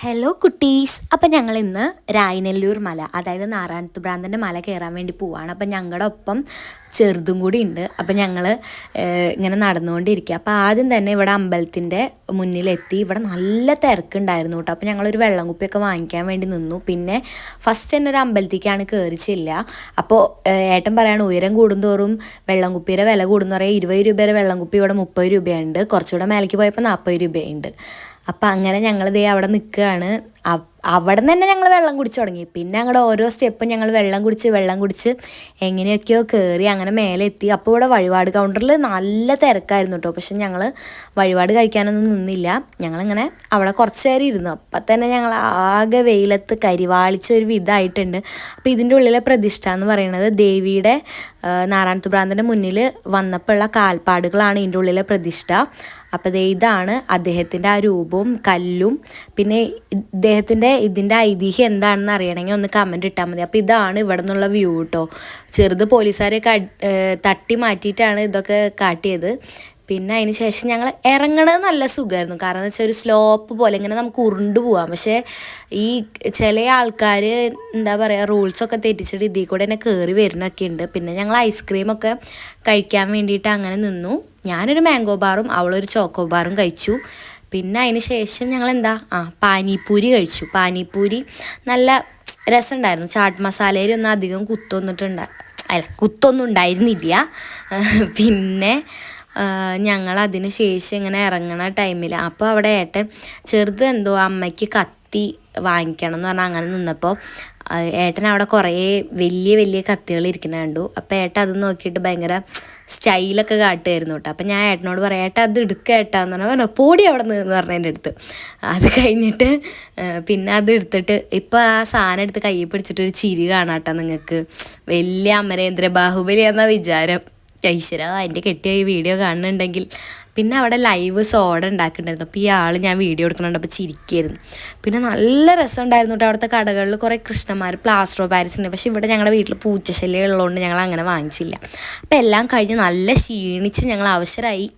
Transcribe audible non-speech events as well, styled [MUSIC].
Hello കുട്ടീസ്. അപ്പം ഞങ്ങൾ ഇന്ന് രായനെല്ലൂർ മല അതായത് നാരായണത്തുഭ്രാന്തന്റെ മല കയറാൻ വേണ്ടി പോവാണ്. അപ്പം ഞങ്ങളുടെ ഒപ്പം ചെറുതും കൂടി ഉണ്ട് അപ്പം ഞങ്ങൾ ഇങ്ങനെ നടന്നുകൊണ്ടിരിക്കുക അപ്പോൾ ആദ്യം തന്നെ ഇവിടെ അമ്പലത്തിന്റെ മുന്നിലെത്തി. ഇവിടെ നല്ല തിരക്കുണ്ടായിരുന്നു കേട്ടോ. അപ്പോൾ ഞങ്ങളൊരു വെള്ളം കുപ്പിയൊക്കെ വാങ്ങിക്കാൻ വേണ്ടി നിന്നു. പിന്നെ ഫസ്റ്റ് തന്നെ ഒരു അമ്പലത്തേക്കാണ് കയറിച്ചില്ല അപ്പോൾ ഏട്ടൻ പറയാണ് ഉയരം കൂടുന്തോറും വെള്ളം കുപ്പിയുടെ വില കൂടുന്ന. പറയാം ഇരുപത് രൂപയുടെ വെള്ളം കുപ്പി ഇവിടെ മുപ്പത് രൂപയുണ്ട്. കുറച്ചുകൂടെ മേലേക്ക് പോയപ്പോൾ നാൽപ്പത് രൂപയുണ്ട്. അപ്പം അങ്ങനെ ഞങ്ങളിതേ അവിടെ നിൽക്കുകയാണ് അവിടെ നിന്ന് തന്നെ ഞങ്ങൾ വെള്ളം കുടിച്ചു തുടങ്ങി. പിന്നെ അങ്ങോട്ട് ഓരോ സ്റ്റെപ്പും ഞങ്ങൾ വെള്ളം കുടിച്ച് വെള്ളം കുടിച്ച് എങ്ങനെയൊക്കെയോ കയറി അങ്ങനെ മേലെ എത്തി അപ്പോൾ ഇവിടെ വഴിപാട് കൗണ്ടറിൽ നല്ല തിരക്കായിരുന്നു കേട്ടോ പക്ഷെ ഞങ്ങൾ വഴിപാട് കഴിക്കാനൊന്നും നിന്നില്ല. ഞങ്ങളിങ്ങനെ അവിടെ കുറച്ച് നേരം ഇരുന്നു. അപ്പം തന്നെ ഞങ്ങൾ ആകെ വെയിലത്ത് കരിവാളിച്ച ഒരു വിധമായിട്ടുണ്ട് അപ്പോൾ ഇതിന്റെ ഉള്ളിലെ പ്രതിഷ്ഠ എന്ന് പറയുന്നത് ദേവിയുടെ നാരായണത്തുഭ്രാന്തന്റെ മുന്നിൽ വന്നപ്പോഴുള്ള കാൽപ്പാടുകളാണ് ഇതിന്റെ ഉള്ളിലെ പ്രതിഷ്ഠ. അപ്പോൾ ഇതാണ് അദ്ദേഹത്തിന്റെ ആ രൂപവും കല്ലും. പിന്നെ ഇദ്ദേഹത്തിന്റെ ഇതിന്റെ ഐതിഹ്യം എന്താണെന്ന് അറിയണമെങ്കിൽ ഒന്ന് കമന്റ് ഇട്ടാൽ മതി. അപ്പോൾ ഇതാണ് ഇവിടെ നിന്നുള്ള വ്യൂ കേട്ടോ ചെറുത് പോലീസുകാരെയൊക്കെ തട്ടി മാറ്റിയിട്ടാണ് ഇതൊക്കെ കാട്ടിയത്. പിന്നെ അതിന് ശേഷം ഞങ്ങൾ ഇറങ്ങണത് നല്ല സുഖമായിരുന്നു കാരണം എന്ന് വെച്ചാൽ ഒരു സ്ലോപ്പ് പോലെ ഇങ്ങനെ നമുക്ക് ഉരുണ്ടു പോവാം. പക്ഷേ ഈ ചില ആൾക്കാർ എന്താ പറയുക റൂൾസൊക്കെ തെറ്റിച്ചിട്ട് ഇതിൽ കൂടെ തന്നെ കയറി വരുന്നൊക്കെ ഉണ്ട്. പിന്നെ ഞങ്ങൾ ഐസ്ക്രീമൊക്കെ കഴിക്കാൻ വേണ്ടിയിട്ട് അങ്ങനെ നിന്നു. ഞാനൊരു മാംഗോ ബാറും അവളൊരു ചോക്കോ ബാറും കഴിച്ചു. പിന്നെ അതിന് ശേഷം ഞങ്ങൾ എന്താ ആ പാനിപ്പൂരി കഴിച്ചു. പാനിപ്പൂരി നല്ല രസമുണ്ടായിരുന്നു ചാട്ട് മസാലയിൽ ഒന്നും അധികം കുത്തൊന്നിട്ടുണ്ട അല്ല കുത്തൊന്നും ഉണ്ടായിരുന്നില്ല. [LAUGHS] പിന്നെ ഞങ്ങൾ അതിന് ശേഷം ഇങ്ങനെ ഇറങ്ങണ ടൈമിൽ അപ്പോൾ അവിടെ ഏട്ടൻ ചെറുത് എന്തോ അമ്മയ്ക്ക് കത്തി വാങ്ങിക്കണം എന്ന് പറഞ്ഞാൽ അങ്ങനെ നിന്നപ്പോൾ ഏട്ടൻ അവിടെ കുറേ വലിയ വലിയ കത്തികൾ ഇരിക്കുന്ന കണ്ടു. അപ്പം ഏട്ടൻ അത് നോക്കിയിട്ട് ഭയങ്കര സ്റ്റൈലൊക്കെ കാട്ടുമായിരുന്നു കേട്ടോ. അപ്പം ഞാൻ ഏട്ടനോട് പറയാം ഏട്ടാ അത് എടുക്കുക ഏട്ടാന്ന് പറഞ്ഞാൽ പറഞ്ഞു പൊടി അവിടെ നിന്ന് പറഞ്ഞ എന്റെ അടുത്ത്. അത് കഴിഞ്ഞിട്ട് പിന്നെ അത് എടുത്തിട്ട് ഇപ്പം ആ സാധനം എടുത്ത് കയ്യിൽ പിടിച്ചിട്ട് ഒരു ചിരി കാണാട്ടോ നിങ്ങൾക്ക്. വലിയ അമരേന്ദ്ര ബാഹുബലി എന്ന വിചാരം. ഐശ്വര എന്റെ കെട്ടിയ ഈ വീഡിയോ കാണുന്നുണ്ടെങ്കിൽ. പിന്നെ അവിടെ ലൈവ് സോഡ ഉണ്ടാക്കുന്നുണ്ടായിരുന്നു. അപ്പോൾ ഈ ആൾ ഞാൻ വീഡിയോ എടുക്കുന്നുണ്ട്. അപ്പോൾ ചിരിക്കായിരുന്നു. പിന്നെ നല്ല രസം ഉണ്ടായിരുന്നു കേട്ടോ അവിടുത്തെ കടകളിൽ കുറേ കൃഷ്ണന്മാർ പ്ലാസ്റ്ററോ പാരിസ് ഉണ്ട്. പക്ഷേ ഇവിടെ ഞങ്ങളുടെ വീട്ടിൽ പൂച്ചശല്യം ഉള്ളതുകൊണ്ട് ഞങ്ങൾ അങ്ങനെ വാങ്ങിച്ചില്ല. അപ്പോൾ എല്ലാം കഴിഞ്ഞ് നല്ല ക്ഷീണിച്ച് ഞങ്ങൾ അവസരമായി